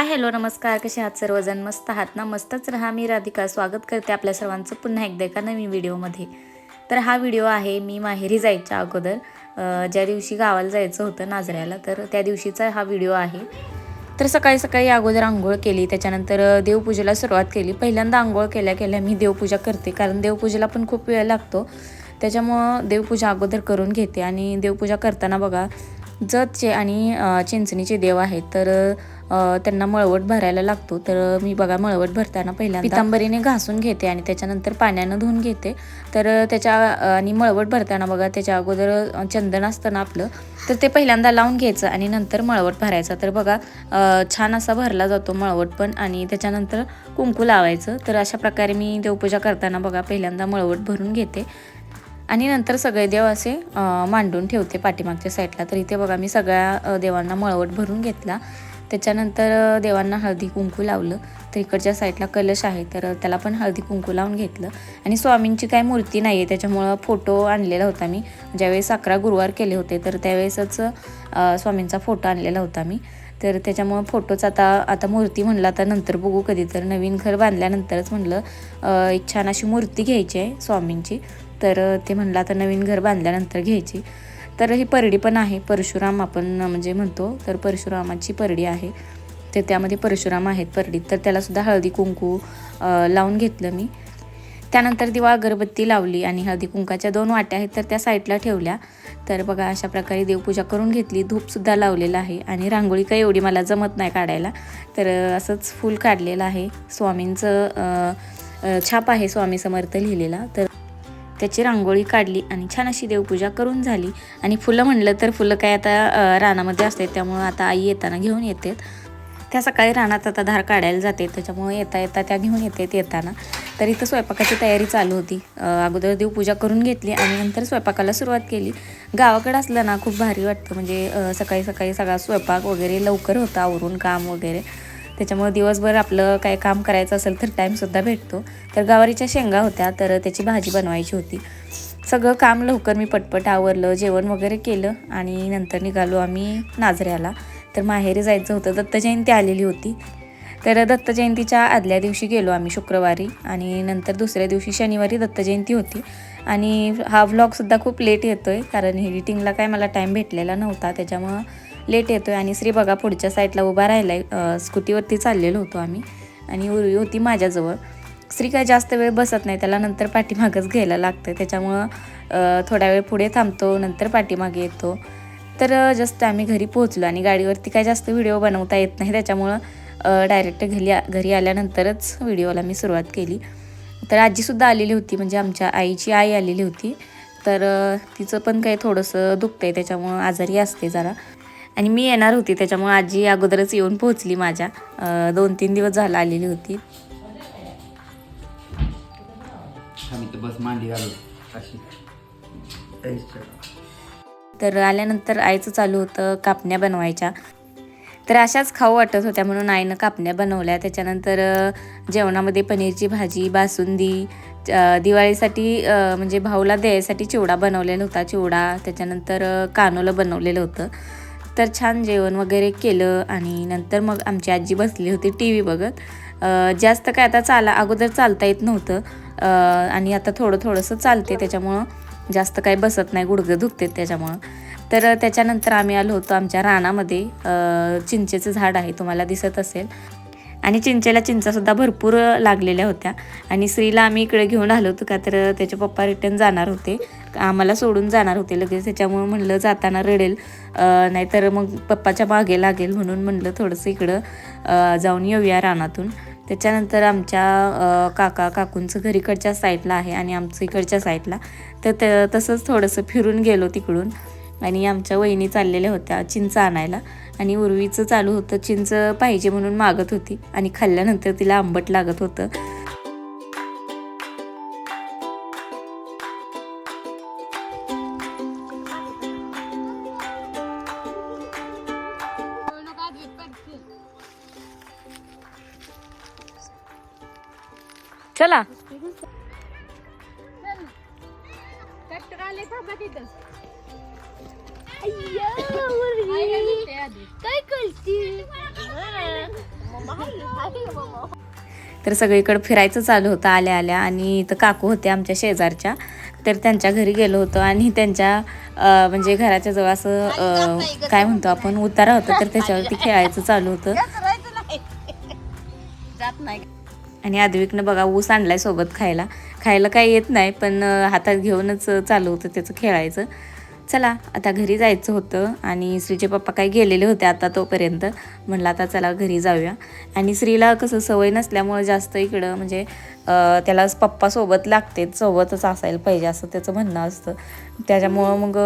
Hi hello नमस्कार. कसे आहात सर्वजण? मस्त आहात ना? मस्तच रहा. मी राधिका. स्वागत करते आपल्या सर्वांचं पुन्हा एकदा एका नवीन व्हिडिओमध्ये. तर हा व्हिडिओ आहे मी माहेरी जायच्या अगोदर. ज्या दिवशी गावाला जायचं होतं नाजऱ्याला तर त्या दिवशीचा हा व्हिडिओ आहे. तर सकाळी सकाळी अगोदर आंघोळ केली. त्याच्यानंतर देवपूजेला सुरुवात केली. पहिल्यांदा आंघोळ केल्या केल्या मी देवपूजा करते कारण देवपूजेला पण खूप वेळ लागतो. त्याच्यामुळं देवपूजा अगोदर करून घेते. आणि देवपूजा करताना बघा जतचे आणि चिंचणीचे देव आहेत. तर त्यांना मळवट भरायला लागतो. तर मी बघा मळवट भरताना पहिल्यांदा पितांबरीने घासून घेते आणि त्याच्यानंतर पाण्यानं धुवून घेते. तर त्याच्या आणि मळवट भरताना बघा त्याच्या अगोदर चंदन असतं ना आपलं तर ते पहिल्यांदा लावून घ्यायचं आणि नंतर मळवट भरायचा. तर बघा छान असा भरला जातो मळवट पण आणि त्याच्यानंतर कुंकू लावायचं. तर अशा प्रकारे मी देवपूजा करताना बघा पहिल्यांदा मळवट भरून घेते. आणि नंतर सगळे देव असे मांडून ठेवते पाठीमागच्या साईडला. तर इथे बघा मी सगळ्या देवांना मळवट भरून घेतला. त्याच्यानंतर देवांना हळदी कुंकू लावलं. तर इकडच्या साईडला कलश आहे तर त्याला पण हळदी कुंकू लावून घेतलं. आणि स्वामींची काही मूर्ती नाही आहे त्याच्यामुळं फोटो आणलेला होता मी. ज्यावेळेस अकरा गुरुवार केले होते तर त्यावेळेसच स्वामींचा फोटो आणलेला होता मी. तर त्याच्यामुळं फोटोच आता आता मूर्ती म्हणलं आता नंतर बघू कधी. तर नवीन घर बांधल्यानंतरच म्हणलं एक छान अशी मूर्ती घ्यायची आहे स्वामींची. तर ते म्हणलं आता नवीन घर बांधल्यानंतर घ्यायची. तर ही परडी पण आहे. परशुराम आपण म्हणजे म्हणतो तर परशुरामाची परडी आहे. तर त्यामध्ये परशुराम आहेत परडीत. तर त्यालासुद्धा हळदी कुंकू लावून घेतलं मी. त्यानंतर दिवा अगरबत्ती लावली आणि हळदी कुंकाच्या दोन वाट्या आहेत तर त्या साईडला ठेवल्या. तर बघा अशा प्रकारे देवपूजा करून घेतली. धूपसुद्धा लावलेलं आहे आणि रांगोळी काही एवढी मला जमत नाही काढायला. तर असंच फूल काढलेलं आहे. स्वामींचं छाप आहे स्वामी समर्थ लिहिलेला. तर त्याची रांगोळी काढली आणि छान अशी देवपूजा करून झाली. आणि फुलं म्हणलं तर फुलं काय आता रानामध्ये असतात त्यामुळं आता आई येताना घेऊन येते त्या सकाळी रानात आता धार काढायला जाते त्याच्यामुळे येता येता त्या घेऊन येतात येताना. तर इथं स्वयंपाकाची तयारी चालू होती. अगोदर देवपूजा करून घेतली आणि नंतर स्वयंपाकाला सुरुवात केली. गावाकडे असलं ना खूप भारी वाटतं. म्हणजे सकाळी सकाळी सगळा स्वयंपाक वगैरे लवकर होता आवरून काम वगैरे. त्याच्यामुळे दिवसभर आपलं काय काम करायचं असेल तर टाईमसुद्धा भेटतो. तर गवारीच्या शेंगा होत्या तर त्याची भाजी बनवायची होती. सगळं काम लवकर मी पटपट आवरलं जेवण वगैरे केलं आणि नंतर निघालो आम्ही नाझऱ्याला तर माहेरी जायचं होतं दत्त जयंती आलेली होती. तर दत्त जयंतीच्या आदल्या दिवशी गेलो आम्ही शुक्रवारी आणि नंतर दुसऱ्या दिवशी शनिवारी दत्त जयंती होती. आणि हा व्लॉगसुद्धा खूप लेट येतो आहे कारण एडिटिंगला काय मला टाईम भेटलेला नव्हता त्याच्यामुळं लेट येतो आहे आणि श्री बघा पुढच्या साईडला उभा राहिला आहे स्कूटीवरती चाललेलो होतो आम्ही आणि उर्वी होती माझ्याजवळ. स्त्री काय जास्त वेळ बसत नाही त्याला नंतर पाठीमागंच घ्यायला लागतं त्याच्यामुळं थोडा वेळ पुढे थांबतो नंतर पाठीमागे येतो. तर जस्ट आम्ही घरी पोहोचलो आणि गाडीवरती काय जास्त व्हिडिओ बनवता येत नाही. त्याच्यामुळं डायरेक्ट घरी आ- घरी आल्यानंतरच व्हिडिओला मी सुरुवात केली. तर आजीसुद्धा आलेली होती म्हणजे आमच्या आईची आई आलेली होती. तर तिचं पण काही थोडंसं दुखतं आहे त्याच्यामुळं आजारी असते जरा. आणि मी येणार होती त्याच्यामुळे आजी अगोदरच येऊन पोहोचली माझ्या. दोन तीन दिवस झाला आलेली होती. तर बस मांडी घालू अशी. तर आल्यानंतर आईचं चालू होतं कापण्या बनवायच्या. तर अशाच खाऊ वाटत होत्या म्हणून आईनं कापण्या बनवल्या. त्याच्यानंतर जेवणामध्ये पनीरची भाजी बासुंदी दिवाळीसाठी म्हणजे भाऊला द्यायसाठी चिवडा बनवलेला होता चिवडा. त्याच्यानंतर कानोलं बनवलेलं होतं. तर छान जेवण वगैरे केलं आणि नंतर मग आमची आजी बसली होती टी व्ही बघत. जास्त काय आता चाला अगोदर चालता येत नव्हतं. आणि आता थोडं थोडंसं चालते त्याच्यामुळं जास्त काही बसत नाही गुडघं दुखते त्याच्यामुळं. तर त्याच्यानंतर आम्ही आलो होतो आमच्या रानामध्ये. चिंचेचं झाड आहे तुम्हाला दिसत असेल. आणि चिंचेला चिंचासुद्धा भरपूर लागलेल्या होत्या. आणि स्त्रीला आम्ही इकडे घेऊन आलो होतो का तर त्याचे पप्पा रिटर्न जाणार होते. आम्हाला सोडून जाणार होते लगेच त्याच्यामुळं म्हणलं जाताना रडेल. नाहीतर मग पप्पाच्या मागे लागेल म्हणून म्हणलं थोडंसं इकडं जाऊन येऊया रानातून. त्याच्यानंतर आमच्या काका काकूंचं घर इकडच्या साईडला आहे आणि आमचं इकडच्या साईडला तर त तसंच थोडंसं फिरून गेलो तिकडून. आणि आमच्या वहिनी चाललेल्या होत्या चिंच आणायला. आणि उर्वीचं चालू होतं चिंच पाहिजे म्हणून मागत होती आणि खाल्ल्यानंतर तिला आंबट लागत होतं. चला. बोलती. तर सगळीकडे फिरायचं चालू होतं आल्या आल्या आणि इथं काकू होते आमच्या शेजारच्या. तर त्यांच्या घरी गेलो होतो आणि त्यांच्या म्हणजे घराच्या जवळ असं काय म्हणतो आपण उतारा होता तर त्याच्यावरती खेळायचं चालू होतं. नाही आणि आदविकनं बघा ऊस आणलाय सोबत खायला. खायला काही येत नाही पण हातात घेऊनच चालू होतं त्याचं खेळायचं. चला आता घरी जायचं होतं आणि श्रीचे पप्पा काही गेलेले होते आता तोपर्यंत. म्हणलं आता चला घरी जाऊया. आणि श्रीला कसं सवय नसल्यामुळं जास्त इकडं म्हणजे त्याला पप्पासोबत लागते सोबतच असायला पाहिजे असं त्याचं म्हणणं असतं. त्याच्यामुळं मग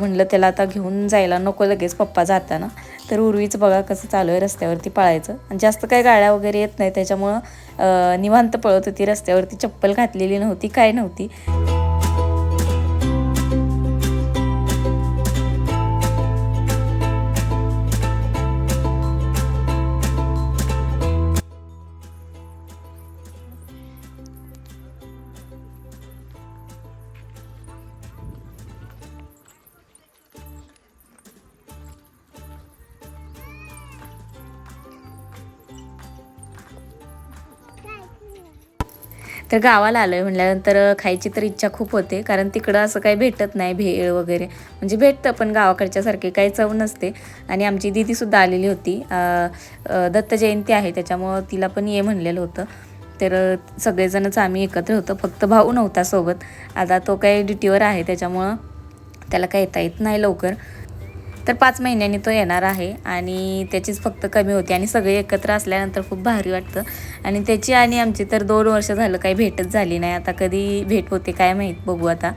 म्हणलं त्याला आता घेऊन जायला नको लगेच पप्पा जाताना. तर उर्वीच बघा कसं चालू आहे रस्त्यावरती पळायचं. आणि जास्त काय गाड्या वगैरे येत नाही त्याच्यामुळं निवांत पळत होती. रस्त्यावरती चप्पल घातलेली नव्हती काय नव्हती. तर गावाला आलो आहे म्हणल्यानंतर खायची तर इच्छा खूप होते. कारण तिकडं असं काही भेटत नाही भेळ वगैरे. म्हणजे भेटतं पण गावाकडच्यासारखे काही चव नसते. आणि आमची दिदीसुद्धा आलेली होती. दत्तजयंती दत्त जयंती आहे त्याच्यामुळं तिला पण ये म्हणलेलं होतं. तर सगळेजणच आम्ही एकत्र होतो. फक्त भाऊ नव्हता सोबत. आता तो काही ड्युटीवर आहे त्याच्यामुळं त्याला काय येता येत नाही लवकर. तर पाच महिन्यांनी तो येणार आहे आणि त्याचीच फक्त कमी होती आणि सगळे एकत्र असल्यानंतर खूप भारी वाटतं. आणि त्याची आणि आमची तर दोन वर्ष झालं काही भेटच झाली नाही. आता कधी भेट होते काय माहीत बघू आता.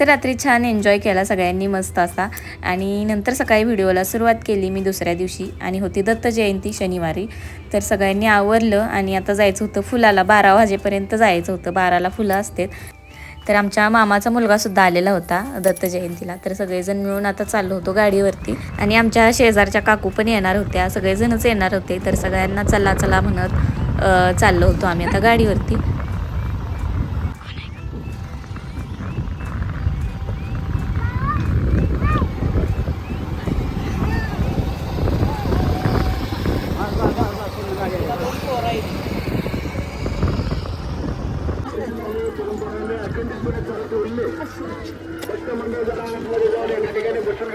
तर रात्री छान एन्जॉय केला सगळ्यांनी मस्त असा. आणि नंतर सकाळी व्हिडिओला सुरुवात केली मी दुसऱ्या दिवशी आणि होती दत्त जयंती शनिवारी. तर सगळ्यांनी आवरलं आणि आता जायचं होतं फुलाला बारा वाजेपर्यंत जायचं होतं. बाराला फुलं असतात. तर आमच्या मामाचा मुलगा सुद्धा आलेला होता दत्त जयंतीला. तर सगळेजण मिळून आता चाललो होतो गाडीवरती. आणि आमच्या शेजारच्या काकू पण येणार होत्या. सगळेजणच येणार होते. तर सगळ्यांना चला चला म्हणत चाललो होतो आम्ही आता गाडीवरती. मंडळ जाणार ठिकाणी बसून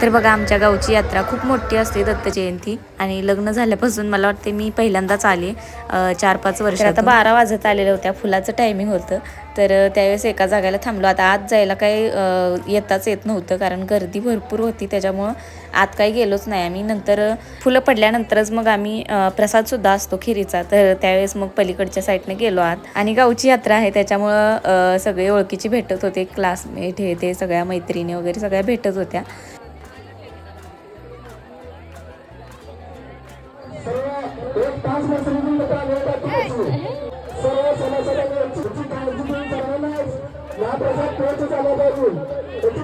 तर बघा आमच्या गावची यात्रा खूप मोठी असते दत्त जयंती. आणि लग्न झाल्यापासून मला वाटते मी पहिल्यांदाच आले चार पाच वर्ष आता बारा वाजत आलेल्या होत्या फुलाचं टायमिंग होतं. तर त्यावेळेस एका जागेला थांबलो. आता आत जायला काही येताच येत नव्हतं कारण गर्दी भरपूर होती त्याच्यामुळं आत काही गेलोच नाही आम्ही. नंतर फुलं पडल्यानंतरच मग आम्ही प्रसादसुद्धा असतो खिरीचा. तर त्यावेळेस मग पलीकडच्या साईडने गेलो आत. आणि गावची यात्रा आहे त्याच्यामुळं सगळे ओळखीची भेटत होते. क्लासमेट हे ते सगळ्या मैत्रिणी वगैरे सगळ्या भेटत होत्या.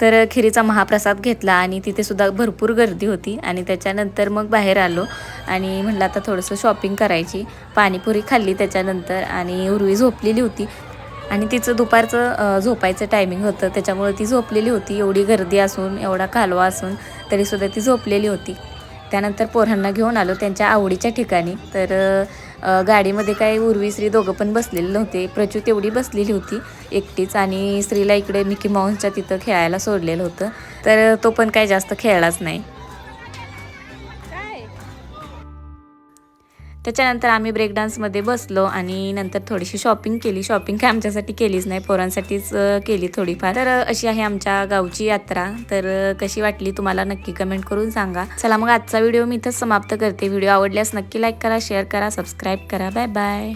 तर खिरीचा महाप्रसाद घेतला आणि तिथे सुद्धा भरपूर गर्दी होती आणि त्याच्यानंतर मग बाहेर आलो आणि म्हणलं आता थोडंसं शॉपिंग करायची. पाणीपुरी खाल्ली त्याच्यानंतर आणि उर्वी झोपलेली होती. आणि तिचं दुपारचं झोपायचं टायमिंग होतं. त्याच्यामुळे ती झोपलेली होती. एवढी गर्दी असून एवढा कालवा असून तरीसुद्धा ती झोपलेली होती. त्यानंतर पोरांना घेऊन आलो त्यांच्या आवडीच्या ठिकाणी. तर गाडीमध्ये काय उर्वी श्री दोघं पण बसलेले नव्हते. प्रचू तेवढी बसलेली होती एकटीच आणि स्त्रीला इकडे मिकी माऊसच्या तिथं खेळायला सोडलेलं होतं. तर तो पण काही जास्त खेळलाच नाही. त्याच्यानंतर आम्ही ब्रेक डान्समध्ये बसलो आणि नंतर थोडीशी शॉपिंग केली. शॉपिंग काय आमच्यासाठी केलीच नाही. पोरांसाठीच केली थोडीफार. तर अशी आहे आमच्या गावची यात्रा. तर कशी वाटली तुम्हाला नक्की कमेंट करून सांगा. चला मग आजचा व्हिडिओ मी इथंच समाप्त करते. व्हिडिओ आवडल्यास नक्की लाईक करा शेअर करा सबस्क्राईब करा. Bye bye